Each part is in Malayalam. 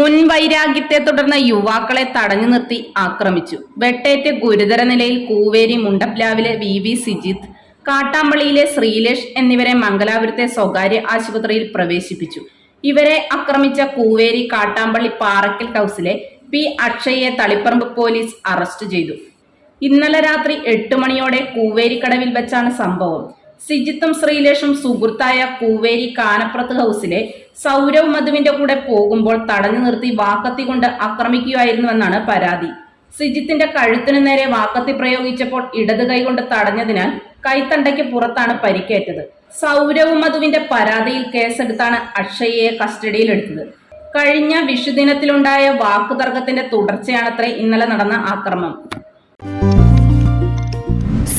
മുൻവൈരാഗ്യത്തെ തുടർന്ന് യുവാക്കളെ തടഞ്ഞു നിർത്തി ആക്രമിച്ചു. വെട്ടേറ്റ ഗുരുതര നിലയിൽ കൂവേരി മുണ്ടപ്ലാവിലെ വി വി സിജിത്ത് കാട്ടാമ്പള്ളിയിലെ ശ്രീലേഷ് എന്നിവരെ മംഗലാപുരത്തെ സ്വകാര്യ ആശുപത്രിയിൽ പ്രവേശിപ്പിച്ചു. ഇവരെ ആക്രമിച്ച കൂവേരി കാട്ടാമ്പള്ളി പാറക്കൽ ഹൗസിലെ പി അക്ഷയെ തളിപ്പറമ്പ് പോലീസ് അറസ്റ്റ് ചെയ്തു. ഇന്നലെ രാത്രി എട്ട് മണിയോടെ കൂവേരിക്കടവിൽ വെച്ചാണ് സംഭവം. സിജിത്തും ശ്രീലേഷും സുഹൃത്തായ കൂവേരി കാനപ്രത്ത് ഹൗസിലെ സൗരവ് മധുവിന്റെ കൂടെ പോകുമ്പോൾ തടഞ്ഞു നിർത്തി വാക്കത്തി കൊണ്ട് ആക്രമിക്കുകയായിരുന്നുവെന്നാണ് പരാതി. സിജിത്തിന്റെ കഴുത്തിനു നേരെ വാക്കത്തി പ്രയോഗിച്ചപ്പോൾ ഇടത് കൈകൊണ്ട് തടഞ്ഞതിനാൽ കൈത്തണ്ടയ്ക്ക് പുറത്താണ് പരിക്കേറ്റത്. സൗരവ് മധുവിന്റെ പരാതിയിൽ കേസെടുത്താണ് അക്ഷയയെ കസ്റ്റഡിയിലെടുത്തത്. കഴിഞ്ഞ വിഷുദിനത്തിലുണ്ടായ വാക്കുതർക്കത്തിന്റെ തുടർച്ചയാണത്രേ ഇന്നലെ നടന്ന ആക്രമം.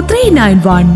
three nine one